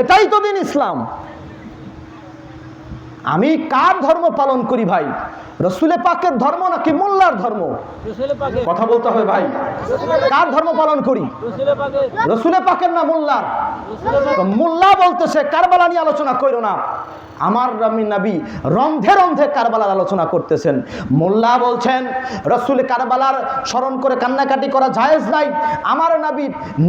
এটাই তো দিন ইসলাম। আমি কার ধর্ম পালন করি ভাই? রসুলে পাকের ধর্ম নাকি মোল্লার ধর্ম? কথা বলতে হবে ভাই। কার ধর্ম পালন করি? রসুলে পাকের। না মোল্লার? মোল্লা বলতেছে কারবালা নিয়ে আলোচনা করো না। আমার রামি নাবি রন্ধে রন্ধে কারবালার আলোচনা করতেছেন। মোল্লা বলছেন, রসুল কারবালার স্মরণ করে কান্নাকাটি করা জায়েজ নাই। আমার নাবি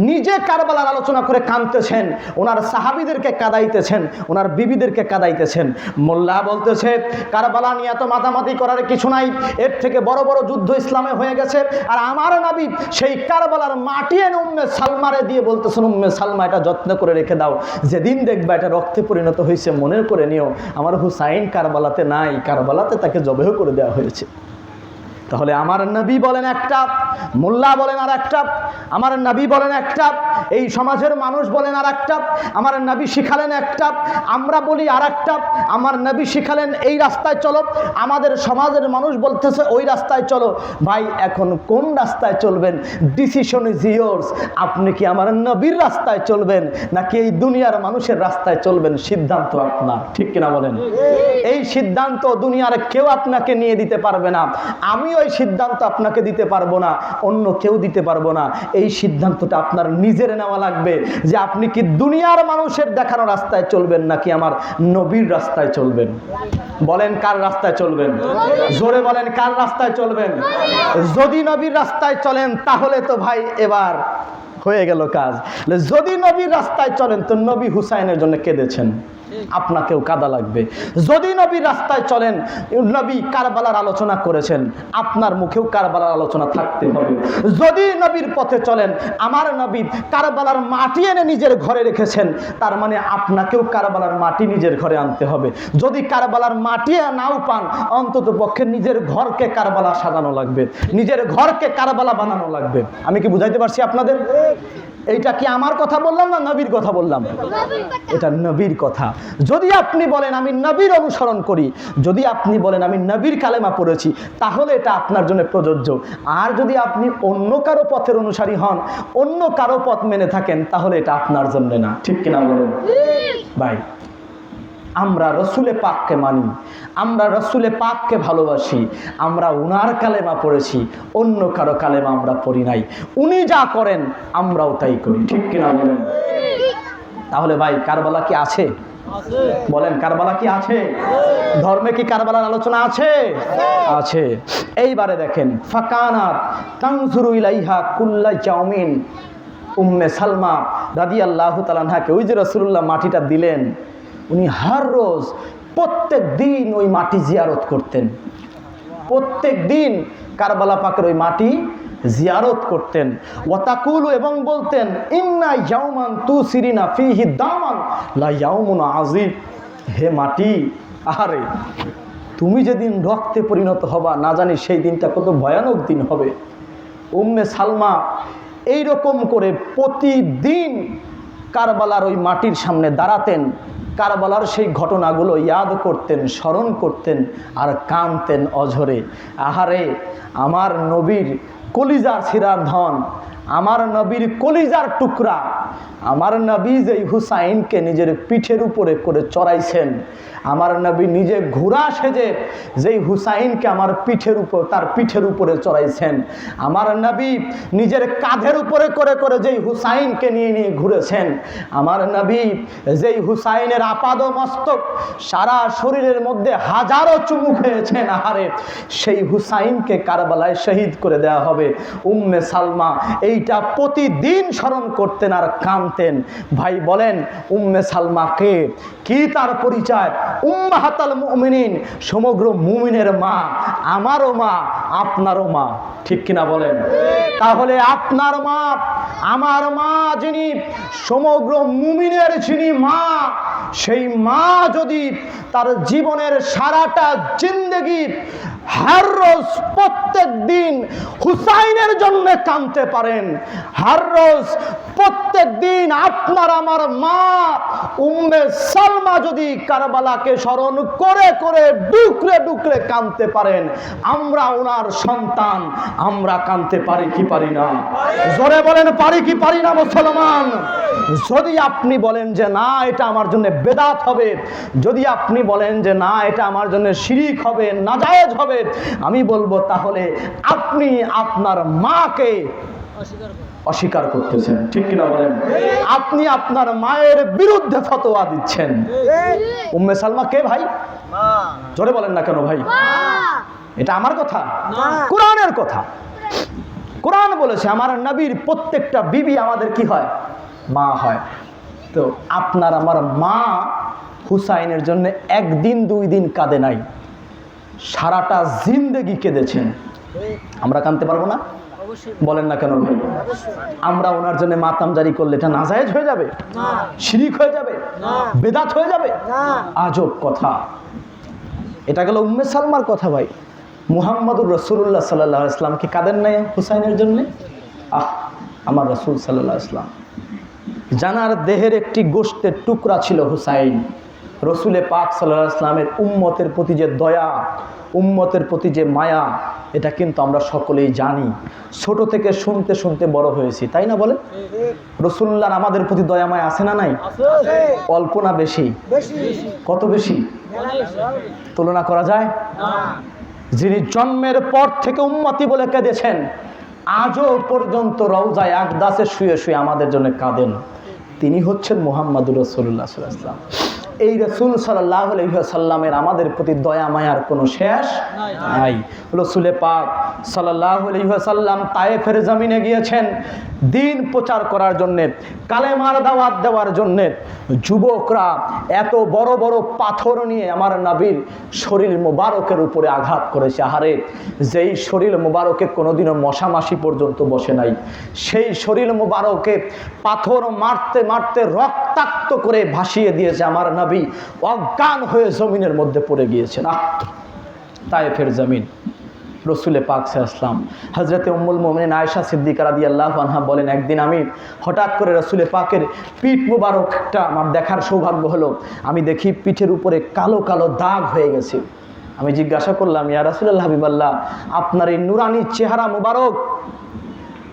নিজে কারবালার আলোচনা করে কাঁদতেছেন। ওনার সাহাবিদেরকে কাদাইতেছেন, ওনার বিবিদেরকে কাদাইতেছেন। মোল্লা বলতেছে, কারবালা নিয়ে এত মাতামাতি করার কিছু নাই। এর থেকে বড় বড় যুদ্ধ ইসলামে হয়ে গেছে। আর আমার নাবি সেই কারবালার মাটি এনে উম্মে সালমারে দিয়ে বলতেছেন, উম্মে সালমা, এটা যত্ন করে রেখে দাও। যেদিন দেখবা এটা রক্তে পরিণত হয়েছে, মনে করে নিও। আমার হুসাইন কারবালাতে নাই কারবালাতে তাকে জবেহ করে দেওয়া হয়েছে। তাহলে আমার নবী বলেন একটা মোল্লা বলেন আর একটা আমার নবী বলেন একটা এই সমাজের মানুষ বলেন আর একটা আমার নবী শিখালেন একটা আমরা বলি আর একটা আমার নবী শিখালেন এই রাস্তায় চলো, আমাদের সমাজের মানুষ বলতেছে ওই রাস্তায় চলো। ভাই, এখন কোন রাস্তায় চলবেন? ডিসিশন ইজ ইয়োর্স আপনি কি আমার নবীর রাস্তায় চলবেন? নাকি এই দুনিয়ার মানুষের রাস্তায় চলবেন? সিদ্ধান্ত আপনার, ঠিক কিনা বলেন? এই সিদ্ধান্ত দুনিয়ার কেউ আপনাকে নিয়ে দিতে পারবে না। আমি ওই সিদ্ধান্ত আপনাকে দিতে পারব না, অন্য কেউ দিতে পারব না। এই সিদ্ধান্তটা আপনার নিজের নেওয়া লাগবে যে আপনি কি দুনিয়ার মানুষের দেখানো রাস্তায় চলবেন নাকি আমার নবীর রাস্তায় চলবেন? বলেন কার রাস্তায় চলবেন? জোরে বলেন কার রাস্তায় চলবেন? যদি নবীর রাস্তায় চলেন তাহলে তো ভাই এবার হয়ে গেল কাজ। যদি নবীর রাস্তায় চলেন তো নবী হুসাইনের জন্য কেঁদেছেন। আপনাকেও কাদা লাগবে। যদি নবীর রাস্তায় চলেন নবী কারবালার আলোচনা করেছেন আপনার মুখেও কারবালার আলোচনা থাকতে হবে। যদি নবীর পথে চলেন আমার নবী কারবালার মাটি এনে নিজের ঘরে রেখেছেন তার মানে আপনাকেও কারবালার মাটি নিজের ঘরে আনতে হবে। যদি কারবালার মাটি নাও পান অন্তত পক্ষে নিজের ঘরকে কারবালা সাজানো লাগবে। নিজের ঘরকে কারবালা বানানো লাগবে। আমি কি বুঝাইতে পারছি আপনাদের? এইটা কি আমার কথা বললাম না নবীর কথা বললাম? এটা নবীর কথা। যদি আপনি বলেন, আমি নবীর অনুসরণ করি, যদি আপনি বলেন, আমি নবীর কালেমা পড়েছি, তাহলে এটা আপনার জন্য প্রযোজ্য। আর যদি আপনি অন্য কারও পথের অনুসারী হন, অন্য কারও পথ মেনে থাকেন, তাহলে এটা আপনার জন্য না। ঠিক কিনা বলেন? ভাই, আমরা রসুলে পাককে মানি, আমরা রসুলে পাককে ভালোবাসি, আমরা উনার কালেমা পড়েছি, অন্য কারও কালেমা আমরা পড়ি নাই। উনি যা করেন, আমরাও তাই করি। ঠিক কিনা বলেন? তাহলে ভাই, কারবালা কি আছে? বলেন, কারবালা কি আছে? ধর্মে কি কারবালার আলোচনা আছে? আছে। এইবারে দেখেন ফাকানাত তানজুরু ইলাইহা কুল্লা চাউমিন উম্মে সালমা রাদি আল্লাহ তালানহাকে ওই যে রসুল্লাহ মাটিটা দিলেন, উনি হার রোজ প্রত্যেক দিন ওই মাটি জিয়ারত করতেন। প্রত্যেক দিন কারবালা পাকের ওই মাটি জিয়ারত করতেন। ওয়াতাকুলু এবং বলতেন, ইন্না ইয়াউমান তু সিরিনা ফিহি দামান, লা ইয়াউমুন আজিব হে মাটি আরে তুমি যেদিন রক্তে পরিণত হবা, না জানি সেই দিনটা কত ভয়ানক দিন হবে। উম্মে সালমা এই রকম করে প্রতিদিন কারবালার ওই মাটির সামনে দাঁড়াতেন। কারবালার সেই ঘটনাগুলো ইয়াদ করতেন, স্মরণ করতেন আর কানতেন অঝরে। আহারে, আমার নবীর কলিজার ছিরার ধন, আমার নবীর কলিজার টুকরা। আমার নবী যেই হুসাইনকে নিজের পিঠের উপরে করে চড়াইছেন, আমার নবী নিজে ঘোড়া সেজে যেই হুসাইনকে আমার পিঠের উপর, তার পিঠের উপরে চড়াইছেন। আমার নবী নিজের কাঁধের উপরে করে করে যেই হুসাইনকে নিয়ে নিয়ে ঘুরেছেন। আমার নবী যেই হুসাইনের আপাদ মস্তক সারা শরীরের মধ্যে হাজারো চুমু খেয়েছেন। আহারে, সেই হুসাইনকে কারবালায় শহীদ করে দেওয়া হবে। উম্মে সালমা এইটা প্রতিদিন স্মরণ করতেন আর কানতেন ভাই বলেন, উম্মে সালমাকে কি? তার পরিচয়? উম্মাহাতাল মুমিনিন, সমগ্র মুমিনের মা, আমারও মা, আপনারও মা। ঠিক কিনা বলেন? তাহলে আপনার মা, আমার মা যিনি, সমগ্র মুমিনের যিনি মা, সেই মা যদি তার জীবনের সারাটা জিন্দগি, হার রোজ প্রত্যেক দিন হুসাইনের জন্য কাঁদতে পারেন। হার রোজ প্রত্যেক দিন আপনার, আমার মা, উম্মে সালমা যদি কারবালাকে স্মরণ করে করে ডুকরে ডুকরে কাঁদতে পারেন, আমরা ওনার সন্তান, আমরা কাঁদতে পারি কি পারি না? জোরে বলেন, পারি কি পারি না মুসলমান? যদি আপনি বলেন যে না, এটা আমার জন্য বেদাত হবে, যদি আপনি বলেন যে না, এটা আমার জন্য শিরিক হবে, নাজায়েজ হবে, আমি বলব তাহলে আপনি আপনার মাকে অস্বীকার করতেছেন। ঠিক কিনা বলেন? আপনি আপনার মায়ের বিরুদ্ধে ফতোয়া দিচ্ছেন। উম্মে সালমা কে ভাই? জোরে বলেন না কেন ভাই? এটা আমার কথা? কোরআনের কথা। কোরআন বলেছে আমার নবীর প্রত্যেকটা বিবি আমাদের কি হয়? মা হয়। তো আপনার আমার মা হুসাইনের জন্য একদিন দুই দিন কাঁদে নাই। সারাটা জিন্দেগি কেঁদেছেন। আমরা কাঁদতে পারব না? বলেন না কেন ভাই? আমরা ওনার জন্য মাতাম জারি করলে এটা নাজায়েজ হয়ে যাবে? শিরিক হয়ে যাবে? বেদাত হয়ে যাবে? আজব কথা। এটা গেল উম্মে সালমার কথা ভাই। মুহাম্মদুর রসুল্লাহ সাল্লাহ ইসলাম কি কাদের নাই হুসাইনের জন্য? আহ আমার রসুল সাল্লাহ ইসলাম জানার দেহের একটি গোষ্ঠের টুকরা ছিল হুসাইন। রসুলে পাক সাল্লাহ ইসলামের উম্মতের প্রতি যে দয়া উম্মতের প্রতি যে মায়া এটা কিন্তু আমরা সকলেই জানি। ছোট থেকে শুনতে শুনতে বড় হয়েছি তাই না বলে রসুল্লাহর আমাদের প্রতি দয়া মায়া আছে না নাই? অল্প না বেশি? কত বেশি? তুলনা করা যায়? যিনি জন্মের পর থেকে উন্মতি বলে কেঁদেছেন আজও পর্যন্ত রওজায় একদাসে শুয়ে শুয়ে আমাদের জন্য কাঁদেন। তিনি হচ্ছেন মোহাম্মদুর রসুল্লাহ সাল্লাম এই রসুল সাল্লাহ সাল্লামের আমাদের প্রতি দয়া মায়ার কোনো শেষ নাই। রসুলে পাক সাল্লাহ সাল্লাম তায়েফের জমিনে গিয়েছেন। দিন প্রচার করার জন্যে কালেমার দাওয়াত দেওয়ার জন্যে যুবকরা এত বড় বড় পাথর নিয়ে আমার নাবির শরীর মোবারকের উপরে আঘাত করেছে। আহারে যেই শরীর মোবারকে কোনোদিনও মশামাসি পর্যন্ত বসে নাই। সেই শরীর মোবারকে পাথর মারতে মারতে রক্তাক্ত করে ভাসিয়ে দিয়েছে আমার নাবি। অজ্ঞান হয়ে জমিনের মধ্যে পড়ে গিয়েছে না তায়েফের জমিন। রসুলে পাক আসলাম হজরতে উম্মুল মোমিন আয়সা সিদ্দিকা রাদি আল্লাহ আনহা বলেন, একদিন আমি হঠাৎ করে রসুলে পাকের পিঠ মুবারকটা আমার দেখার সৌভাগ্য হলো। আমি দেখি পিঠের উপরে কালো কালো দাগ হয়ে গেছে। আমি জিজ্ঞাসা করলাম, ইয়া রাসুল্লাহ হাবিবাল্লাহ, আপনার এই নুরানি চেহারা মুবারক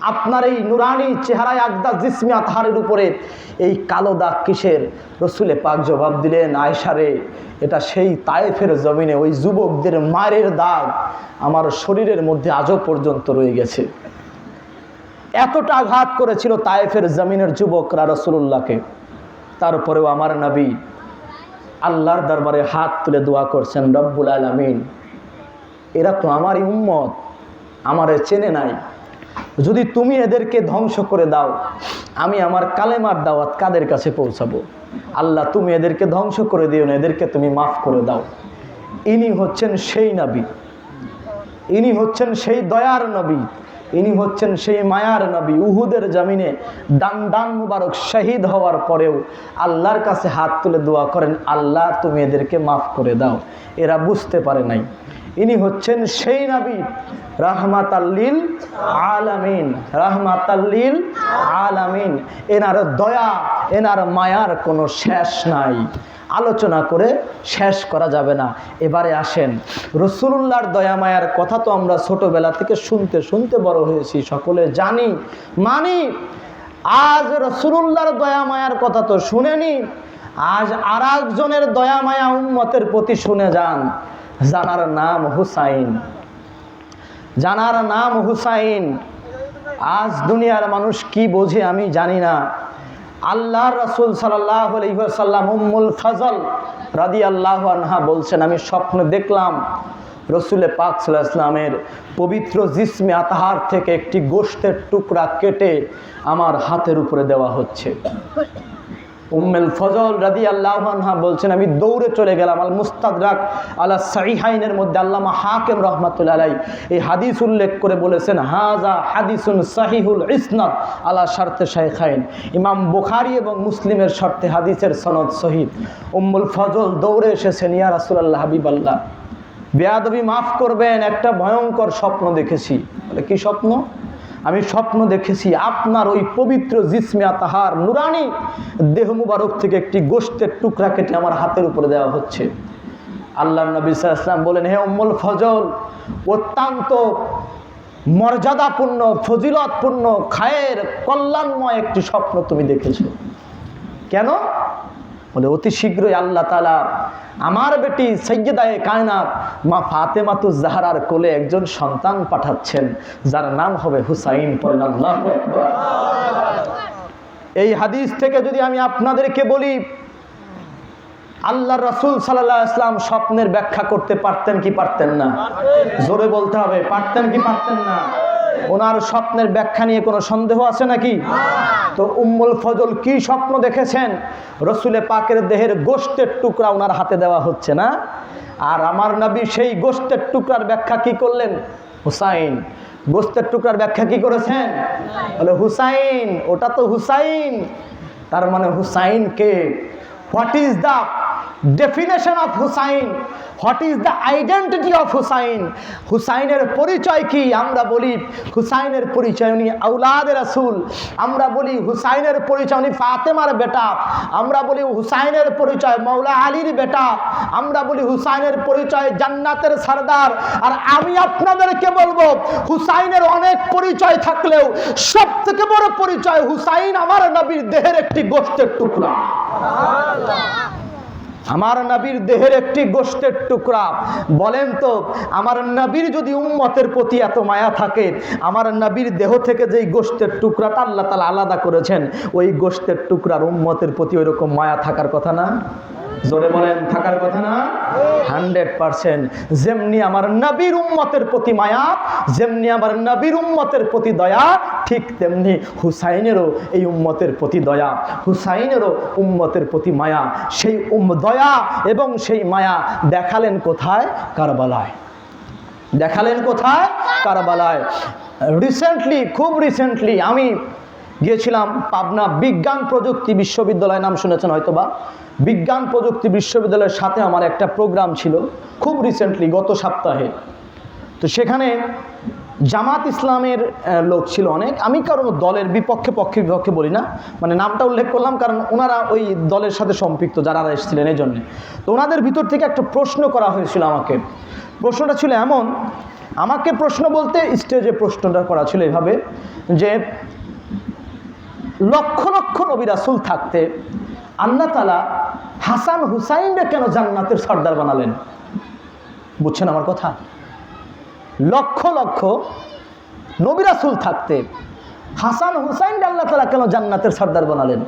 আপনার এই নুরানি চেহারায় আকদা জিসমি আতহারের উপরে এই কালো দাগ কিসের? রসুলে পাক জবাব দিলেন আয়সারে এটা সেই তায়েফের জমিনে ওই যুবকদের মায়ের দাগ আমার শরীরের মধ্যে আজও পর্যন্ত রয়ে গেছে। এতটা আঘাত করেছিল তায়েফের জমিনের যুবকরা রসুল্লাহকে তারপরেও আমার নবী আল্লাহর দরবারে হাত তুলে দোয়া করছেন, রব্বুল আলমিন, এরা তো আমারই উম্মত, আমারে চেনে নাই। যদি তুমি এদেরকে ধ্বংস করে দাও, আমি আমার কালেমার দাওয়াত কাদের কাছে পৌঁছাবো? আল্লাহ, তুমি এদেরকে ধ্বংস করে দিও না, এদেরকে তুমি মাফ করে দাও। ইনি হচ্ছেন সেই নবী। ইনি হচ্ছেন সেই দয়ার নবী। ইনি হচ্ছেন সেই মায়ার নবী। উহুদের জামিনে ডান ডান মুবারক শহীদ হওয়ার পরেও আল্লাহর কাছে হাত তুলে দোয়া করেন, আল্লাহ, তুমি এদেরকে মাফ করে দাও। এরা বুঝতে পারে নাই। ইনি হচ্ছেন সেই নবী রাহমাত আল্লিল আলামিন রাহমাত আল্লিল আলামিন। এনার দয়া, এনার মায়ার কোনো শেষ নাই। আলোচনা করে শেষ করা যাবে না। এবারে আসেন। রসুল্লাহর দয়া মায়ার কথা তো আমরা ছোটোবেলা থেকে শুনতে শুনতে বড় হয়েছি, সকলে জানি। মানি, আজ রসুল্লাহর দয়া মায়ার কথা তো শুনেনি। আজ আর একজনের দয়া মায়া উম্মতের প্রতি শুনে যান। জানার নাম হুসাইন। জানার নাম হুসাইন। আজ দুনিয়ার মানুষ কি বোঝে আমি জানি না। আল্লাহ রসুল সাল্লাম উম্মুল ফজল রাদি আল্লাহ আনহা বলছেন, আমি স্বপ্ন দেখলাম রসুলে পাক ইসলামের পবিত্র জিসমে আতাহার থেকে একটি গোষ্ঠের টুকরা কেটে আমার হাতের উপরে দেওয়া হচ্ছে। উম্মেল ফজল রাদি আল্লাহা বলছেন, আমি দৌড়ে চলে গেলাম, আল মুস্তাদরাক আল্লাহ সাইহাইনের মধ্যে আল্লামা হাকেম রহমাতুল্লাহ আলাই এই হাদিস উল্লেখ করে বলেছেন হাজা হাদিসুন সাহিহুল ইসনাদ আলা শার্তে শাইখাইন। ইমাম বুখারি এবং মুসলিমের শর্তে হাদিসের সনদ শহীদ উম্মুল ফজল দৌড়ে এসেছেন, ইয়া হাবিব আল্লাহ বেয়াদবি মাফ করবেন, একটা ভয়ঙ্কর স্বপ্ন দেখেছি। বলে, কি স্বপ্ন? আমি স্বপ্ন দেখেছি আপনার ওই পবিত্র জিসমিয়া তাহার নুরানি দেহ মুবারক থেকে একটি গোষ্ঠের টুকরা কেটে আমার হাতের উপরে দেওয়া হচ্ছে। আল্লাহ নবী বলেন, হে উম্মুল ফজল, অত্যন্ত মর্যাদাপূর্ণ, ফজিলতপূর্ণ, খায়ের কল্যাণময় একটি স্বপ্ন তুমি দেখেছ। কেন? বলে, অতি শীঘ্রই আল্লাহ তালা আমার বেটি সৈয়দায় কায়নাত মা ফাতেমাতু জাহারার কোলে একজন সন্তান পাঠাচ্ছেন, যার নাম হবে হুসাইন এই হাদিস থেকে যদি আমি আপনাদেরকে বলি আল্লাহ রসুল সাল্লাহ ইসলাম স্বপ্নের ব্যাখ্যা করতে পারতেন কি পারতেন না? জোরে বলতে হবে, পারতেন কি পারতেন না? ওনার স্বপ্নের ব্যাখ্যা নিয়ে কোনো সন্দেহ আছে নাকি? তো উম্মুল ফজল কি স্বপ্ন দেখেছেন? রসুলে পাকের দেহের গোষ্ঠের টুকরা ওনার হাতে দেওয়া হচ্ছে না। আর আমার নবী সেই গোষ্ঠের টুকরার ব্যাখ্যা কি করলেন? হুসাইন। গোস্তের টুকরার ব্যাখ্যা কি করেছেন? বলে, হুসাইন, ওটা তো হুসাইন। তার মানে হুসাইনকে what is the definition of Hussain what is the identity of Hussain হুসাইনের পরিচয় কি? আমরা বলি হুসাইনের পরিচয় উনি আউলাদ রাসুল। আমরা বলি হুসাইনের পরিচয় উনি ফাতেমার বেটা। আমরা বলি হুসাইনের পরিচয় মৌলা আলীর বেটা। আমরা বলি হুসাইনের পরিচয় জান্নাতের সর্দার। আর আমি আপনাদেরকে বলব হুসাইনের অনেক পরিচয় থাকলেও সব থেকে বড় পরিচয় হুসাইন আমার নবীর দেহের একটি গোষ্ঠের টুকরা। আমার নবীর দেহের একটি গোষ্ঠের টুকরা। বলেন তো, আমার নবীর যদি উম্মতের প্রতি এত মায়া থাকে, আমার নবীর দেহ থেকে যেই গোষ্ঠের টুকরাটা আল্লাহ তালা আলাদা করেছেন, ওই গোষ্ঠের টুকরার উম্মতের প্রতি ওইরকম মায়া থাকার কথা না? জোরে বলেন, থাকার কথা না? Hundred percent. যেমনি আমার নবীর উম্মতের প্রতি মায়া, যেমনি আমার নবীর উম্মতের প্রতি দয়া, ঠিক তেমনি হুসাইনেরও এই উম্মতের প্রতি দয়া, হুসাইনেরও উম্মতের প্রতি মায়া। সেই উম দয়া এবং সেই মায়া দেখালেন কোথায়? কারবালায়। দেখালেন কোথায়? কারবালায়। রিসেন্টলি খুব রিসেন্টলি আমি গিয়েছিলাম পাবনা বিজ্ঞান প্রযুক্তি বিশ্ববিদ্যালয় নাম শুনেছেন হয়তোবা। বিজ্ঞান প্রযুক্তি বিশ্ববিদ্যালয়ের সাথে আমার একটা প্রোগ্রাম ছিল, খুব রিসেন্টলি গত সপ্তাহে। তো সেখানে জামাত ইসলামের লোক ছিল অনেক। আমি কারণ দলের বিপক্ষে, পক্ষে, বিপক্ষে বলি না। মানে নামটা উল্লেখ করলাম কারণ ওনারা ওই দলের সাথে সম্পৃক্ত যারা এসেছিলেন এই জন্যে তো ওনাদের ভিতর থেকে একটা প্রশ্ন করা হয়েছিল আমাকে। প্রশ্নটা ছিল এমন, আমাকে প্রশ্ন বলতে স্টেজে প্রশ্নটা করা ছিল এভাবে যে লক্ষ লক্ষ নবী রাসুল থাকতে আল্লাহ তালা হাসান হুসাইনরে কেন জান্নাতের সর্দার বানালেন? বুঝছেন আমার কথা? লক্ষ লক্ষ নবী রাসুল থাকতে হাসান হুসাইন আল্লাহ তালা কেন জান্নাতের সর্দার বানালেন?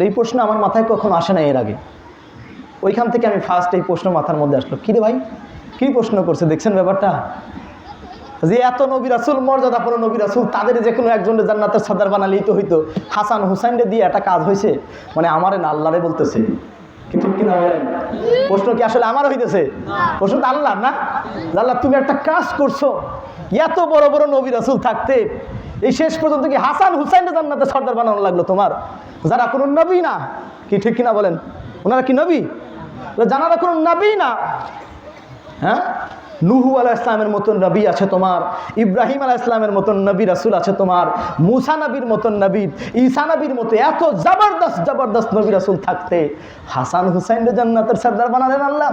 এই প্রশ্ন আমার মাথায় কখনো আসে না এর আগে। ওইখান থেকে আমি ফার্স্ট এই প্রশ্ন মাথার মধ্যে আসলো। কী রে ভাই? কী প্রশ্ন করছে? দেখছেন ব্যাপারটা? যে এত নবী রাসুল, মর্যাদা মর্যাদাপূর্ণ নবী রাসুল, তাদের যে কোনো একজনের জান্নাতের সর্দার বানালেই তো হইতো। হাসান হুসাইনরে দিয়ে একটা কাজ হয়েছে মানে আমারে না আল্লাহরে বলতেছে। কি ঠিক কিনা প্রশ্ন কি আসলে আমার হইতেছে? প্রশ্ন তো আল্লাহ না? আল্লাহ, তুমি একটা কাজ করছ, এত বড় বড় নবী রাসুল থাকতে, এই শেষ পর্যন্ত কি হাসান হুসাইনের জান্নাতের সর্দার বানানো লাগল তোমার? যারা কোনো নবী না, কি ঠিক কিনা বলেন? ওনারা কি নবী? জানারা কোনো নবী না? হ্যাঁ? নুহু আলাহ ইসলামের মতন নবী আছে তোমার, ইব্রাহিম আলাহ ইসলামের মতন নবী, রাসুল আছে তোমার, মুসা নবীর মতন নবী, ঈসা নবীর মতো এত জবরদস্ত জবরদস্ত নবী, রাসুল থাকতে। হাসান হুসাইন জান্নাতের সর্দার বানালেন আল্লাহ।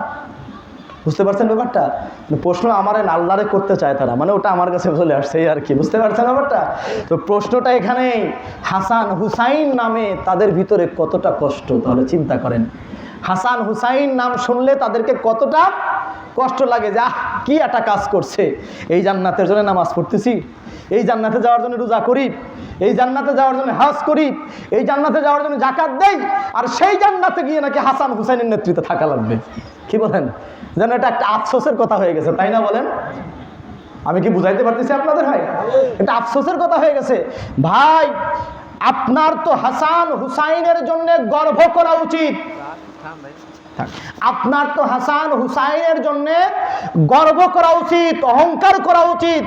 বুঝতে পারছেন ব্যাপারটা? মানে প্রশ্ন আমার আল্লাহরে করতে চায় তারা মানে ওটা আমার কাছে চলে আসছে আর কি, বুঝতে পারছেন ব্যাপারটা? তো প্রশ্নটা এখানে, হাসান হুসাইন নামে তাদের ভিতরে কতটা কষ্ট? তাহলে চিন্তা করেন। হাসান হুসাইন নাম শুনলে তাদেরকে কতটা কষ্ট লাগে যে, আহ, কি একটা কাজ করছে। এই জান্নাতের জন্য নামাজ পড়তেছি। এই জান্নাতে যাওয়ার জন্য রোজা করি। এই জান্নাতে যাওয়ার জন্য হাজ করি। এই জান্নাতে যাওয়ার জন্য জাকাত দেই। আর সেই জান্নাতে গিয়ে নাকি হাসান হুসাইনের নেতৃত্বে থাকা লাগবে। কি বলেন? যেন এটা একটা আফসোসের কথা হয়ে গেছে, তাই না বলেন? আমি কি বুঝাইতে পারতেছি আপনাদের ভাই? এটা আফসোসের কথা হয়ে গেছে। ভাই, আপনার তো হাসান হুসাইনের জন্য গর্ব করা উচিত। আপনার তো হাসান হুসাইনের জন্য গর্ব করা উচিত, অহংকার করা উচিত।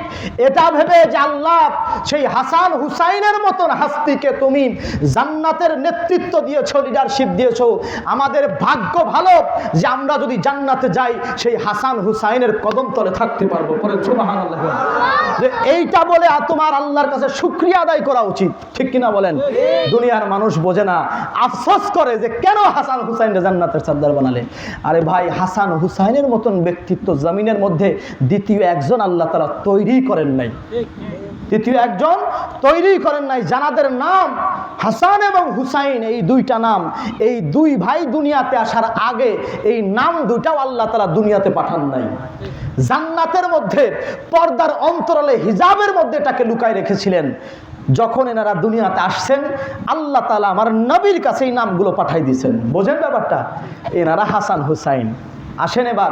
এটা ভেবে যে আল্লাহ সেই হাসান হুসাইনের মতন হাস্তিকে তুমি জান্নাতের নেতৃত্ব দিয়েছ লিডারশিপ দিয়েছ। আমাদের ভাগ্য ভালো যে আমরা যদি জান্নাতে যাই, সেই হাসান হুসাইনের কদম তলে থাকতে পারব পরে। যে এইটা বলে তোমার আল্লাহর কাছে শুক্রিয়া আদায় করা উচিত। ঠিক কিনা বলেন? দুনিয়ার মানুষ বোঝে না। আফসোস করে যে কেন হাসান হুসাইন জান্নাতের সর্দার বানালে আরে ভাই, হাসান হুসাইনের মতন ব্যক্তিত্ব জমিনের মধ্যে দ্বিতীয় একজন আল্লাহ তারা তৈরি করেন নাই। তৃতীয় একজন তৈরি করেন নাই, জানাদের নাম হাসান এবং হুসাইন, এই দুইটা নাম। এই দুই ভাই দুনিয়াতে আসার আগে এই নাম দুইটাও আল্লাহ তালা দুনিয়াতে পাঠান নাই। জান্নাতের মধ্যে পর্দার অন্তরালে হিজাবের মধ্যে এটাকে লুকায় রেখেছিলেন। যখন এনারা দুনিয়াতে আসছেন, আল্লাহ তালা আমার নবীর কাছে এই নামগুলো পাঠাই দিয়েছেন। বোঝেন ব্যাপারটা? এনারা হাসান হুসাইন। আসেন এবার।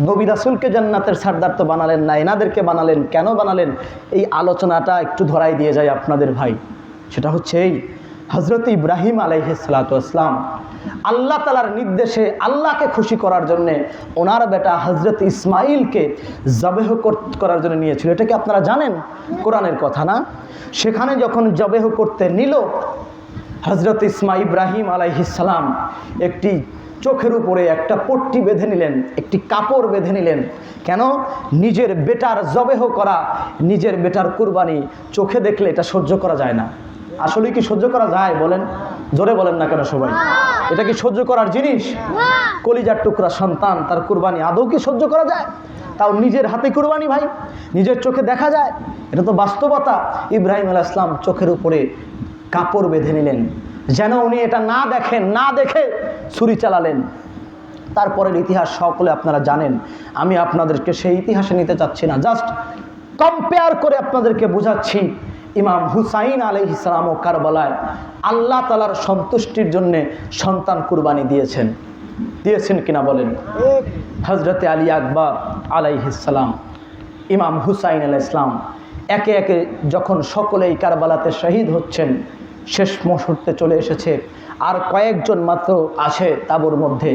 নবী রাসুলকে জান্নাতের সারদার তো বানালেন না, এনাদেরকে বানালেন, কেন বানালেন? এই আলোচনাটা একটু ধরাই দিয়ে যায় আপনাদের ভাই। সেটা হচ্ছে এই হজরত ইব্রাহিম আলাইহিসালাতাম আল্লাহ তালার নির্দেশে আল্লাহকে খুশি করার জন্যে ওনার বেটা হজরত ইসমাইলকে জবেহ করার জন্য নিয়েছিল। এটা কি আপনারা জানেন? কোরআনের কথা না? সেখানে যখন জবেহ করতে নিল হজরত ইসমা ইব্রাহিম আলাইহিসালাম একটি চোখের উপরে একটা পট্টি বেঁধে নিলেন, একটি কাপড় বেঁধে নিলেন। কেন? নিজের বেটার জবেহ করা, নিজের বেটার কুরবানি চোখে দেখলে এটা সহ্য করা যায় না। আসলে কি সহ্য করা যায় বলেন? জোরে বলেন না কেন সবাই? এটা কি সহ্য করার জিনিস? কলিজার টুকরা সন্তান, তার কুরবানি, আদৌ কি সহ্য করা যায়? তাও নিজের হাতে কুরবানি ভাই, নিজের চোখে দেখা যায়। এটা তো বাস্তবতা। ইব্রাহিম আল ইসলাম চোখের উপরে কাপড় বেঁধে নিলেন। যেন উনি এটা না দেখেন, না দেখে ছুরি চালালেন। তারপরের ইতিহাস সকলে আপনারা জানেন। আমি আপনাদেরকে সেই ইতিহাসে নিতে চাচ্ছি না। জাস্ট কম্পেয়ার করে আপনাদেরকে বোঝাচ্ছি। ইমাম হুসাইন আলহ ইসলাম ও কারবালায় আল্লাহ তালার সন্তুষ্টির জন্যে সন্তান কুরবানি দিয়েছেন। দিয়েছেন কিনা বলেন? হজরতে আলী আকবর আলাইহিসালাম ইমাম হুসাইন আল ইসলাম একে একে যখন সকলেই কারবালাতে শহীদ হচ্ছেন, শেষ মুহূর্তে চলে এসেছে। আর কয়েকজন মাত্র আসে তাবুর মধ্যে।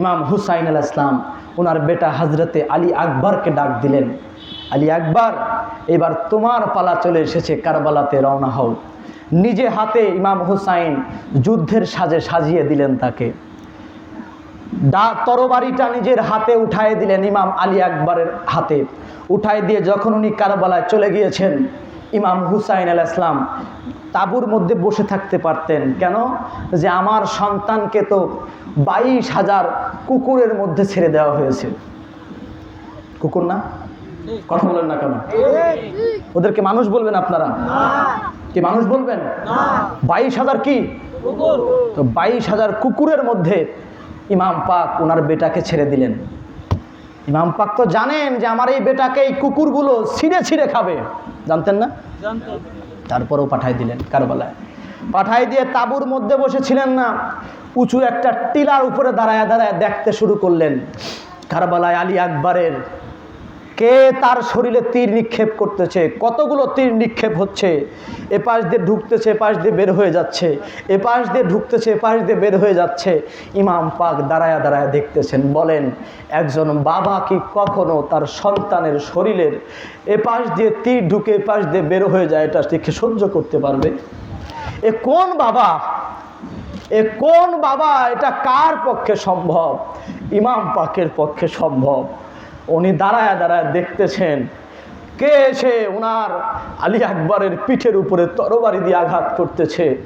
ইমাম হুসাইন আল ইসলাম ওনার বেটা হজরতে আলী আকবরকে ডাক দিলেন। আলী আকবর, এবার তোমার পালা চলে এসেছে কারবালাতে রওনা হও। নিজে হাতে ইমাম হুসাইন যুদ্ধের সাজে সাজিয়ে দিলেন তাকে। দা তরবারিটা নিজের হাতে উঠায় দিলেন ইমাম আলী আকবরের হাতে। উঠায় দিয়ে যখন উনি কারবালায় চলে গিয়েছেন, ইমাম হুসাইন আল ইসলাম তাঁবুর মধ্যে বসে থাকতে পারতেন। কেন? যে আমার সন্তানকে তো বাইশ হাজার কুকুরের মধ্যে ছেড়ে দেওয়া হয়েছে। কুকুর না? কথা বলেন না কেন? ওদেরকে মানুষ বলবেন আপনারা? কি মানুষ বলবেন? বাইশ হাজার কি? তো বাইশ হাজার কুকুরের মধ্যে ইমাম পাক ওনার বেটাকে ছেড়ে দিলেন। ইমাম পাক তো জানেন যে আমার এই বেটাকে এই কুকুরগুলো ছিঁড়ে ছিঁড়ে খাবে। জানতেন না? তারপরেও পাঠাই দিলেন কারবালায়। পাঠাই দিয়ে তাঁবুর মধ্যে বসেছিলেন না, উঁচু একটা টিলার উপরে দাঁড়ায় দাঁড়ায় দেখতে শুরু করলেন। কারবালায় আলী আকবরের কে তার শরীরে তীর নিক্ষেপ করতেছে? কতগুলো তীর নিক্ষেপ হচ্ছে? এপাশ দিয়ে ঢুকতেছে, এপাশ দিয়ে বের হয়ে যাচ্ছে। এপাশ দিয়ে ঢুকতেছে, এপাশ দিয়ে বের হয়ে যাচ্ছে। ইমাম পাক দাঁড়ায় দাঁড়ায় দেখতেছেন। বলেন, একজন বাবা কি কখনো তার সন্তানের শরীরের এপাশ দিয়ে তীর ঢুকে এপাশ দিয়ে বের হয়ে যায়, এটা দেখে সহ্য করতে পারবে? এ কোন বাবা? এ কোন বাবা? এটা কার পক্ষে সম্ভব? ইমাম পাকের পক্ষে সম্ভব। উনি দাঁড়ায় দাঁড়ায় দেখতেছেন। কে এসে ওনার আলী আকবরের পিঠের উপরে তরবারি দিয়ে আঘাত করতেছে?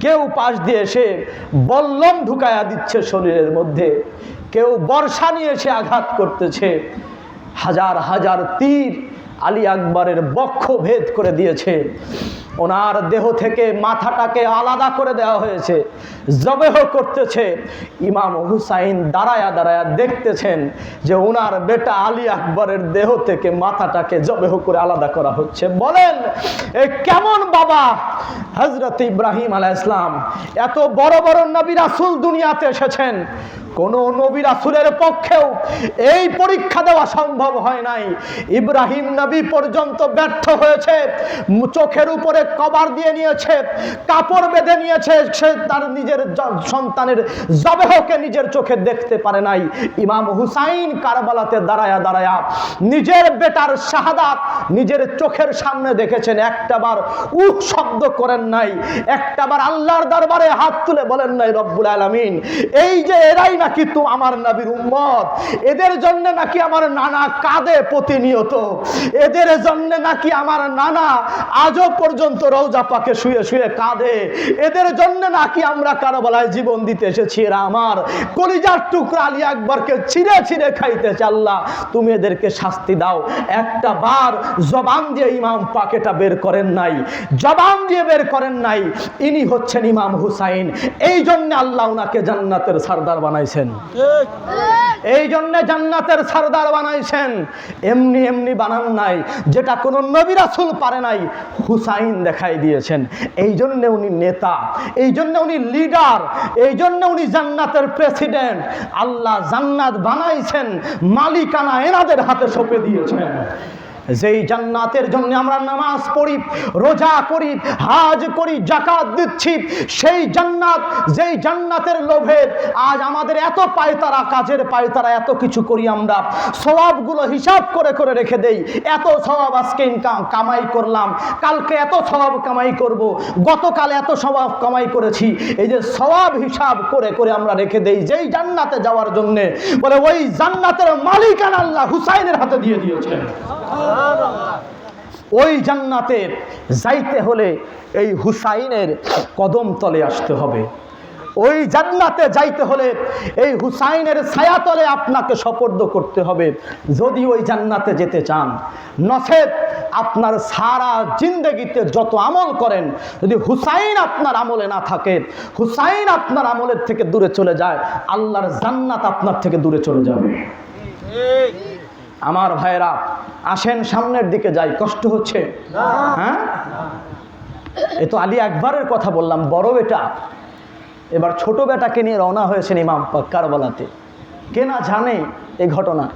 কেউ পাশ দিয়ে এসে বল্লম ঢুকায়া দিচ্ছে শরীরের মধ্যে। কেউ বর্ষা নিয়ে এসে আঘাত করতেছে। হাজার হাজার তীর আলী আকবরের বক্ষ ভেদ করে দিয়েছে। ওনার দেহ থেকে মাথাটাকে আলাদা করে দেওয়া হয়েছে। জবেহ করতেছে। ইমাম হুসাইন দাঁড়ায়া দাঁড়ায়া দেখতেছেন যে ওনার বেটা আলী আকবরের দেহ থেকে মাথাটাকে জবেহ করে আলাদা করা হচ্ছে। বলেন, এ কেমন বাবা হজরত ইব্রাহিম আলাহ ইসলাম এত বড় বড় নবী রাসুল দুনিয়াতে এসেছেন। কোন নবী রাসুলের পক্ষেও এই পরীক্ষা দেওয়া সম্ভব হয় নাই। ইব্রাহিম নবী পর্যন্ত ব্যর্থ হয়েছে, চোখের উপরে কবার দিয়ে নিয়েছে, কাপড় বেঁধে নিয়েছে, সে তার নিজের সন্তানের জবেহকে নিজের চোখে দেখতে পারে নাই। ইমাম হুসাইন কারবালাতে দাঁড়ায়া দাঁড়ায়া নিজের বেটার শাহাদাত নিজের চোখের সামনে দেখেছেন। একটাবার উহ শব্দ করেন নাই একটাবার আল্লাহর দরবারে হাত তুলে বলেন নাই, রব্বুল আলামিন, এই যে এরাই নাকি তো আমার নবীর উম্মত? এদের জন্য নাকি আমার নানা কাঁদে প্রতিনিয়ত। এদের জন্য নাকি আমার নানা আজও পর্যন্ত রৌজা পাকে শুয়ে শুয়ে কাঁদে। এদের জন্য নাকি আমরা কারবালায় জীবন দিতে এসেছি। এরা আমার কলিজার টুকরা আলী আকবরকে ছিঁড়ে ছিঁড়ে খাইতেছে আল্লাহ। তুমি এদেরকে শাস্তি দাও। একটা বার জবান দিয়ে ইমাম পাক এটা বের করেন নাই। জবান দিয়ে বের করেন নাই। ইনি হচ্ছেন ইমাম হুসাইন। এই জন্য আল্লাহ ওনাকে জান্নাতের সর্দার বানাইছেন। এই জন্যে জান্নাতের সর্দার বানাইছেন। এমনি এমনি বানান নাই, যেটা কোনো নবী রাসূল পারে নাই, হুসাইন দেখাই দিয়েছেন। এই জন্যে উনি নেতা এই জন্য উনি লিডার এই জন্য উনি জান্নাতের প্রেসিডেন্ট। আল্লাহ জান্নাত বানাইছেন, মালিকানা এনাদের হাতে সঁপে দিয়েছেন। যেই জান্নাতের জন্য আমরা নামাজ পড়ি, রোজা করি, হাজ করি জাকাত দিচ্ছি, সেই জান্নাত, যেই জান্নাতের লোভে আজ আমাদের এত পায়তারা, কাজের পায়তারা, এত কিছু করি আমরা। স্বভাবগুলো হিসাব করে করে রেখে দেই। এত স্বভাব আজকে ইনকাম কামাই করলাম। কালকে এত স্বভাব কামাই করব। গতকাল এত স্বভাব কামাই করেছি। এই যে স্বভাব হিসাব করে করে আমরা রেখে দেই, যেই জান্নাতে যাওয়ার জন্যে। বলে ওই জান্নাতের মালিকান আল্লাহ হুসাইনের হাতে দিয়ে দিয়েছেন। ওই জান্নাতে যাইতে হলে এই হুসাইনের কদম তলে আসতে হবে। ওই জান্নাতে যাইতে হলে এই হুসাইনের ছায়াতলে আপনাকে সপর্দ করতে হবে। যদি ওই জান্নাতে যেতে চান নসেদ আপনার সারা জিন্দগিতে যত আমল করেন, যদি হুসাইন আপনার আমলে না থাকে, হুসাইন আপনার আমলের থেকে দূরে চলে যায়, আল্লাহর জান্নাত আপনার থেকে দূরে চলে যাবে। আমার ভাইয়েরা, আসেন সামনের দিকে যাই, কষ্ট হচ্ছে। হ্যাঁ? এ তো আলী একবারের কথা বললাম, বড় বেটা। এবার ছোট বেটাকে নিয়ে রওনা হয়েছেন ইমাম কারবালাতে। কে না জানে এই ঘটনা?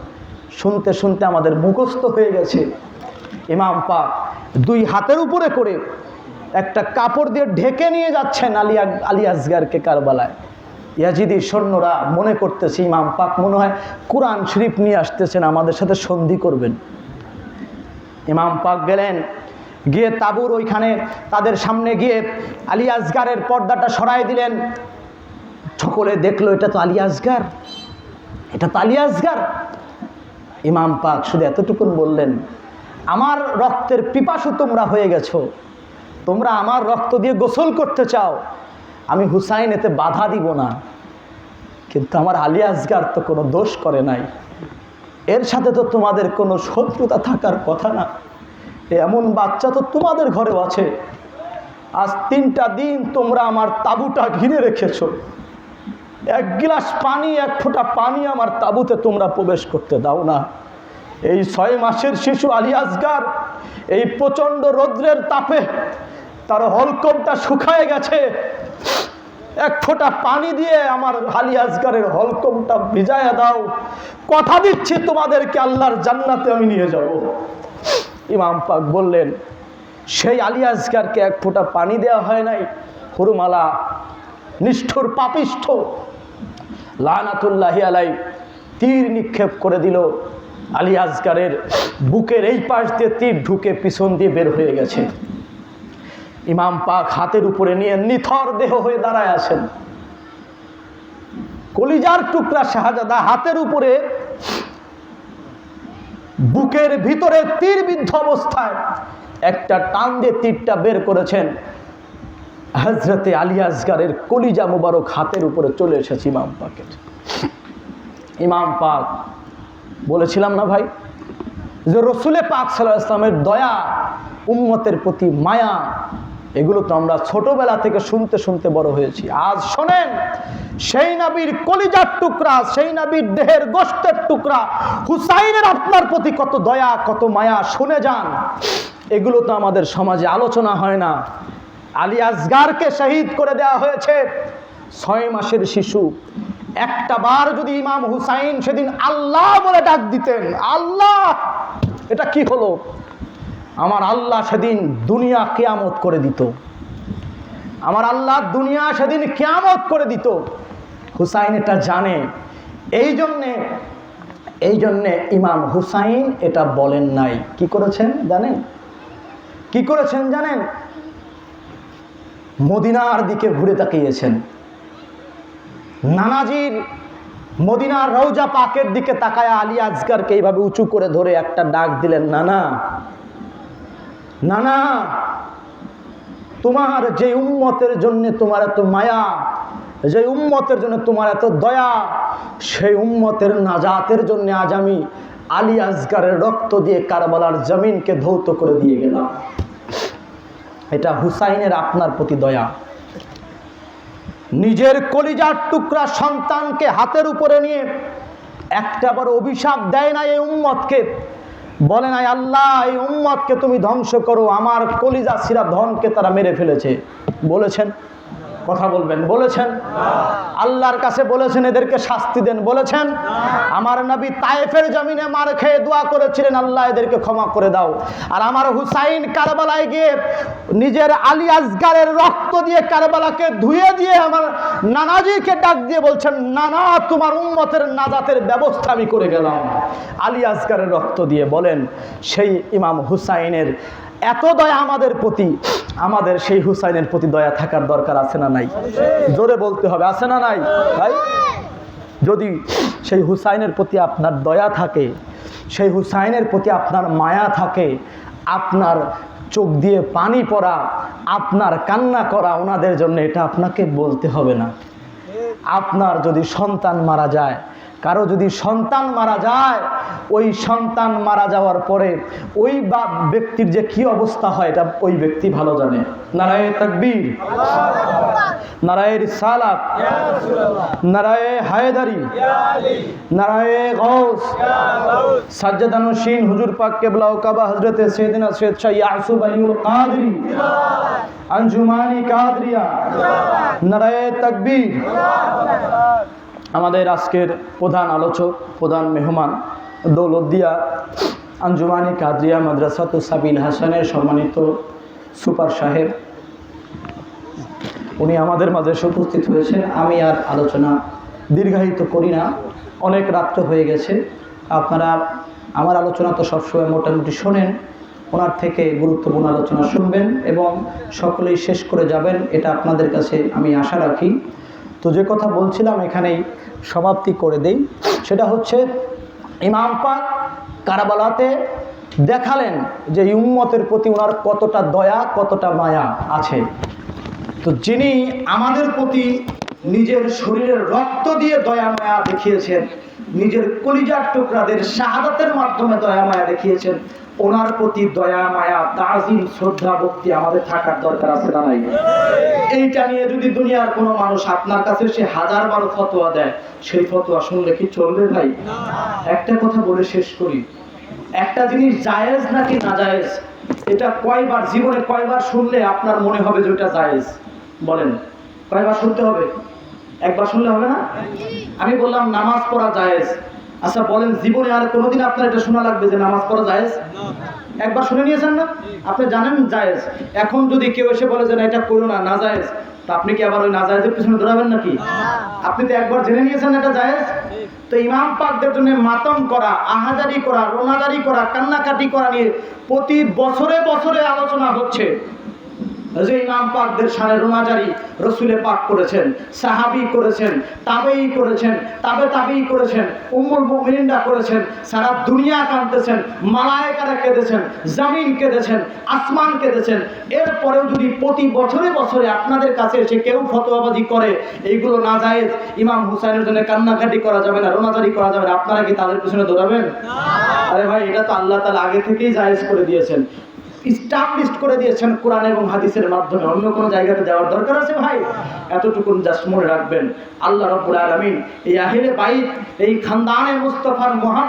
শুনতে শুনতে আমাদের মুখস্থ হয়ে গেছে। ইমাম পাক দুই হাতের উপরে করে একটা কাপড় দিয়ে ঢেকে নিয়ে যাচ্ছেন আলী আক- আলী আসগারকে কারবালায়। ইয়াজিদি সৈন্যরা মনে করতেছে, ইমাম পাক মনে হয় কোরআন শরীফ নিয়ে আসতেছেন, আমাদের সাথে সন্ধি করবেন। ইমাম পাক গেলেন, গিয়ে তাবুর ওইখানে তাদের সামনে গিয়ে আলী পর্দাটা সরাই দিলেন। সকলে দেখল, এটা তো আলী এটা তো আলী ইমাম পাক শুধু এতটুকুন বললেন, আমার রক্তের পিপাসু তোমরা হয়ে গেছো, তোমরা আমার রক্ত দিয়ে গোসল করতে চাও আমি হুসাইন এতে বাধা দিব না। কিন্তু আমার আলী আসগার তো কোনো দোষ করে নাই। এর সাথে তো তোমাদের কোনো শত্রুতা থাকার কথা না। এমন বাচ্চা তো তোমাদের ঘরেও আছে। আজ তিনটা দিন তোমরা আমার তাঁবুটা ঘিরে রেখেছ। এক গিলাস পানি, এক ফোঁটা পানি আমার তাঁবুতে তোমরা প্রবেশ করতে দাও না। এই ছয় মাসের শিশু আলী আসগার এই প্রচণ্ড রৌদ্রের তাপে তার হলকমটা শুকায় গেছে। এক ফোঁটা পানি দিয়ে আমার আলী আসগারের হলকমটা ভিজায় দাও। কথা দিচ্ছি তোমাদেরকে, আল্লাহর জান্নাতে আমি নিয়ে যাব। ইমাম পাক বললেন, সেই আলী আসগারকে এক ফোঁটা পানি দেওয়া হয় নাই। হরুমালা নিষ্ঠুর পাপিষ্ঠ, লানাতুল্লাহি আলাই তীর নিক্ষেপ করে দিল। আলী আসগারের বুকের এই পাশ দিয়ে তীর ঢুকে পিছন দিয়ে বের হয়ে গেছে। ইমাম পাক হাতের উপরে নিয়ে নিথর দেহ হয়ে দাঁড়ায় আছেন। কলিজার টুকরা শাহজাদা হাতের উপরে বুকের ভিতরে তীর বিদ্ধ অবস্থায় একটা টান দিয়ে তীরটা বের করেছেন। হজরতে আলী আসগারের কলিজা মুবারক হাতের উপরে চলে এসেছে ইমাম পাকের। ইমাম পাক বলেছিলাম না ভাই যে রসুলে পাক সাল্লাহ ইসলামের দয়া উম্মতের প্রতি মায়া এগুলো তো আমরা ছোটবেলা থেকে শুনতে শুনতে বড় হয়েছি। আজ শোনেন, সেই নাবির কলিজার টুকরা, সেই নাবির দেহের গোষ্ঠের টুকরা, হুসাইনের আপনার প্রতি কত দয়া, কত মায়া, শুনে যান। এগুলো তো আমাদের সমাজে আলোচনা হয় না। আলী আসগারকে শহীদ করে দেওয়া হয়েছে ছয় মাসের শিশু। একটা বার যদি ইমাম হুসাইন সেদিন আল্লাহ বলে ডাক দিতেন, আল্লাহ, এটা কি হলো? আমার আল্লাহ সেদিন দুনিয়া কেয়ামত করে দিত। আমার আল্লাহ দুনিয়া সেদিন কেয়ামত করে দিত। হুসাইন এটা জানে। এই জন্যে এই জন্যে ইমাম হুসাইন এটা বলেন নাই। কি করেছেন জানেন? কি করেছেন জানেন? মদিনার দিকে ঘুরে তাকিয়েছেন। নানাজির মদিনার রৌজা পাকের দিকে তাকায় আলী আজগারকে এইভাবে উঁচু করে ধরে একটা ডাক দিলেন, নানা নানা তোমার যে উম্মতের জন্য তোমার এত মায়া যে উম্মতের জন্য তোমার এত দয়া, সেই উম্মতের নাজাতের জন্য আজ আমি আলী আজগারের রক্ত দিয়ে কারবালার জমিনকে ধৌত করে দিয়ে গেলাম। এটা হুসাইনের আপনার প্রতি দয়া। নিজের কলিজার টুকরা সন্তানকে হাতের উপরে নিয়ে একটা বড় অভিশাপ দেয় না এই উম্মতকে। বলে নাই, আল্লাহ, এই উম্মতকে তুমি ধ্বংস করো, আমার কলিজা সিরা ধনকে তারা মেরে ফেলেছে। বলেছেন কথা বলবেন, বলেছেন? আল্লাহর কাছে বলেছেন, এদেরকে শাস্তি দেন, বলেছেন? আমার নবী তায়েফের জমিনে মার খেয়ে দোয়া করেছিলেন, আল্লাহ এদেরকে ক্ষমা করে দাও। আর আমার হুসাইন কারবালায় গিয়ে নিজের আলী আসগারের রক্ত দিয়ে কারবালাকে ধুয়ে দিয়ে আমার নানাজিকে ডাক দিয়ে বলছেন, নানা, তোমার উম্মতের নাজাতের ব্যবস্থা আমি করে গেলাম। আলী আসগারের রক্ত দিয়ে বলেন, সেই ইমাম হুসাইনের এত দয়া আমাদের প্রতি। আমাদের সেই হুসাইনের প্রতি দয়া থাকার দরকার আছে না নাই? জোরে বলতে হবে, আছে না নাই? ভাই, যদি সেই হুসাইনের প্রতি আপনার দয়া থাকে, সেই হুসাইনের প্রতি আপনার মায়া থাকে, আপনার চোখ দিয়ে পানি পড়া, আপনার কান্না করা, ওনাদের জন্য এটা আপনাকে বলতে হবে না। আপনার যদি সন্তান মারা যায় কারও যদি সন্তান মারা যায়, ওই সন্তান মারা যাওয়ার পরে ওই বা ব্যক্তির যে কি অবস্থা হয়, এটা ওই ব্যক্তি ভালো জানে। নারায় তাকবীর। নারায়ের সালাত নারায়ে হায়দারি। নারায়ে গৌস সাজ্জাদানুসীন হুজুর পাক কেবলা কাবা হজরতে সৈয়দিনা সৈয়দ শাহ ইয়াসুব আলীউল কাদরি। আঞ্জুমানি কাদরিয়া। নারায়ে তাকবীর। আমাদের আজকের প্রধান আলোচক, প্রধান মেহমান দৌলতদিয়া আঞ্জুমানি কাদরিয়া মাদ্রাসাত সাবিল হাসানের সম্মানিত সুপার সাহেব। উনি আমাদের মাঝে উপস্থিত হয়েছেন। আমি আর আলোচনা দীর্ঘায়িত করি না। অনেক রাত্র হয়ে গেছে। আপনারা আমার আলোচনা তো সবসময় মোটামুটি শোনেন। ওনার থেকে গুরুত্বপূর্ণ আলোচনা শুনবেন এবং সকলেই শেষ করে যাবেন। এটা আপনাদের কাছে আমি আশা রাখি। তো যে কথা বলছিলাম এখানেই সমাপ্তি করে দেই। সেটা হচ্ছে, ইমাম পাক কারাবালাতে দেখালেন যে এই উম্মতের প্রতি ওনার কতটা দয়া, কতটা মায়া আছে। তো যিনি আমাদের প্রতি নিজের শরীরের রক্ত দিয়ে দয়া মায়া দেখিয়েছেন, নিজের কলিজার টুকরাদের শাহাদাতের মাধ্যমে দয়া মায়া দেখিয়েছেন ওনার প্রতি দয়া, মায়া, তাজিম, শ্রদ্ধা, ভক্তি আমাদের থাকার দরকার আছে না নাই? এইটা নিয়ে যদি দুনিয়ার কোনো মানুষ আপনার কাছে সে হাজার বারো ফতোয়া দেয়, সেই ফতোয়া শুনলে কি চলবে ভাই? একটা কথা বলে শেষ করি। একটা জিনিস জায়েজ নাকি না জায়েজ? এটা কয়বার, জীবনে কয়বার শুনলে আপনার মনে হবে যে ওটা জায়েজ? বলেন, কয়বার শুনতে হবে? একবার শুনলে হবে না? আমি বললাম নামাজ পড়া জায়েজ। আচ্ছা বলেন জীবনে আর কোনোদিন আপনার এটা শোনা লাগবে যে নামাজ পড়া জায়েজ? একবার শুনে নিয়েছেন না? আপনি জানেন জায়েজ। এখন যদি কেউ এসে বলে যে না এটা করো না না জায়েজ তা আপনি কি আবার ওই না জায়েজের পিছনে দৌড়াবেন নাকি? আপনি তো একবার জেনে নিয়েছেন এটা জায়েজ? তো ইমাম পাকদের জন্য মাতম করা আহাজারি করা রোনাজারি করা কান্নাকাটি করা নিয়ে প্রতি বছরে বছরে আলোচনা হচ্ছে। যে ইমাম পাকদের সারে রোনাজারি রসুলে পাক করেছেন সাহাবি করেছেন তাবেই করেছেন তাবে তাবেই করেছেন উম্মুল মুমিনিনরা করেছেন সারা দুনিয়া কাঁদতেছেন মালায়েকারা কেঁদেছেন জামিন কেঁদেছেন আসমান কেঁদেছেন। এরপরেও যদি প্রতি বছরে বছরে আপনাদের কাছে এসে কেউ ফতোয়াবাজি করে এইগুলো না যায় ইমাম হুসাইনের জন্য কান্নাকাটি করা যাবে না রোনাজারি করা যাবে না আপনারা কি তাদের পিছনে দৌড়াবেন? আরে ভাই এটা তো আল্লাহ তালা আগে থেকেই জায়েজ করে দিয়েছেন। স্টাবলিশ করে দিয়েছেন কোরআন এবং হাদিসের মাধ্যমে। অন্য কোনো জায়গাতে যাওয়ার দরকার আছে ভাই? এতটুকু জাস্ট মনে রাখবেন। আল্লাহ রব্বুল আলমিন এই আহিলে বাইত, এই খানদানে মুস্তফার মহান